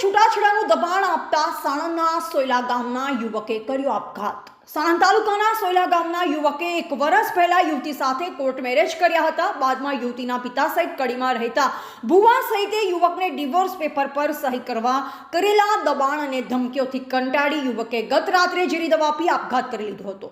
છૂટાછેડાનું દબાણ આપતા સાણંદના સોયલા ગામના યુવકે કર્યો આપઘાત. સાણંદ તાલુકાના સોયલા ગામના યુવકે એક વર્ષ પહેલા યુવતી સાથે કોર્ટ મેરેજ કર્યા હતા. બાદમાં યુવતીના પિતા સહિત કડીમાં રહેતા ભુવા સહિતે યુવકને ડિવોર્સ પેપર પર સહી કરવા કરેલા દબાણ અને ધમકીઓથી કંટાળી યુવકે ગત રાત્રે ઝેરી દવા પી આપઘાત કરી લીધો હતો.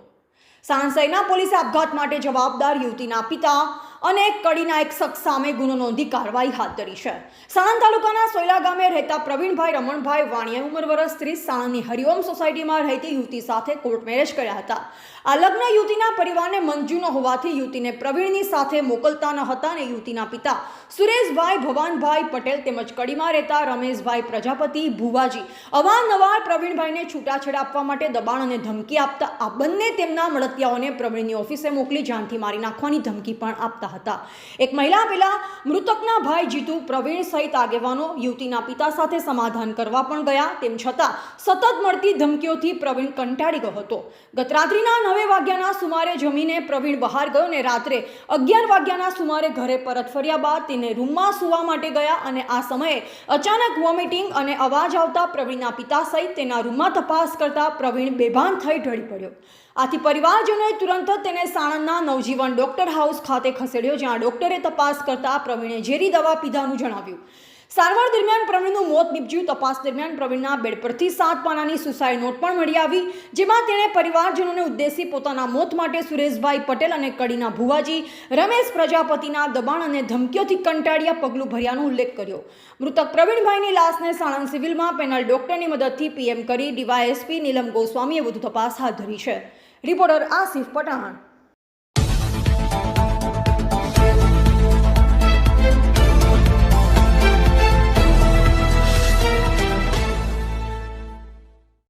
સાણંદ પોલીસે આપઘાત માટે જવાબદાર યુવતીના પિતા અને કડીના એક શખ્સ સામે ગુનો નોંધી કાર્યવાહી હાથ ધરી છે. સાણંદ તાલુકાના સોયલા ગામે રહેતા પ્રવીણભાઈ રમણભાઈ વાણિયા ઉંમર વર્ષ ત્રીસ, સાણંદની હરિઓમ સોસાયટીમાં રહેતી યુવતી સાથે કોર્ટ મેરેજ કર્યા હતા. આ લગ્ન યુવતીના પરિવારને મંજૂર ન હોવાથી યુવતીને પ્રવીણની સાથે મોકલતા ન હતા અને યુવતીના પિતા સુરેશભાઈ ભવાનભાઈ પટેલ તેમજ કડીમાં રહેતા રમેશભાઈ પ્રજાપતિ, ભુવાજી અવારનવાર પ્રવીણભાઈને છૂટાછેડા આપવા માટે દબાણ અને ધમકી આપતા આ બંને તેમના મળતિયાઓને પ્રવીણની ઓફિસે મોકલી જાનથી મારી નાખવાની ધમકી પણ આપતા હતા. એક મહિલા પહેલાં મૃતકના ભાઈ જીતુ, પ્રવીણ સહિત આગેવાનો યુવતીના પિતા સાથે સમાધાન કરવા પણ ગયા. તેમ છતાં સતત મળતી ધમકીઓથી પ્રવીણ કંટાળી ગયો હતો. ગતરાત્રિના નવે વાગ્યાના સુમારે જમીને પ્રવીણ બહાર ગયો અને રાત્રે અગિયાર વાગ્યાના સુમારે ઘરે પરત ફર્યા બાદ તેને રૂમમાં સૂવા માટે ગયા અને આ સમયે અચાનક વોમિટિંગ અને અવાજ આવતા પ્રવીણના પિતા સહિત તેના રૂમમાં તપાસ કરતા પ્રવીણ બેભાન થઈ ઢળી પડ્યો. આથી પરિવારજનોએ તુરંત તેને સાણંદના નવજીવન ડોક્ટર હાઉસ ખાતે ખસેડ્યો, જ્યાં ડોક્ટરે તપાસ કરતા પ્રવીણે ઝેરી દવા પીધાનું જણાવ્યું. સારવાર દરમિયાન પ્રવીણનું મોત નિપજ્યું. તપાસ દરમિયાન પ્રવીણના બેડ પરથી સાત પાનાની સુસાઇડ નોટ પણ મળી આવી, જેમાં તેણે પરિવારજનોને ઉદ્દેશી પોતાના મોત માટે સુરેશભાઈ પટેલ અને કડીના ભુવાજી, રમેશ પ્રજાપતિના દબાણ અને ધમકીઓથી કંટાળ્યા પગલું ભર્યાનો ઉલ્લેખ કર્યો. મૃતક પ્રવીણભાઈની લાશને સાણંદ સિવિલમાં પેનલ ડોક્ટરની મદદથી પીએમ કરી ડીવાયએસપી નીલમ ગોસ્વામીએ વધુ તપાસ હાથ ધરી છે. રિપોર્ટર આસિફ પઠાણ.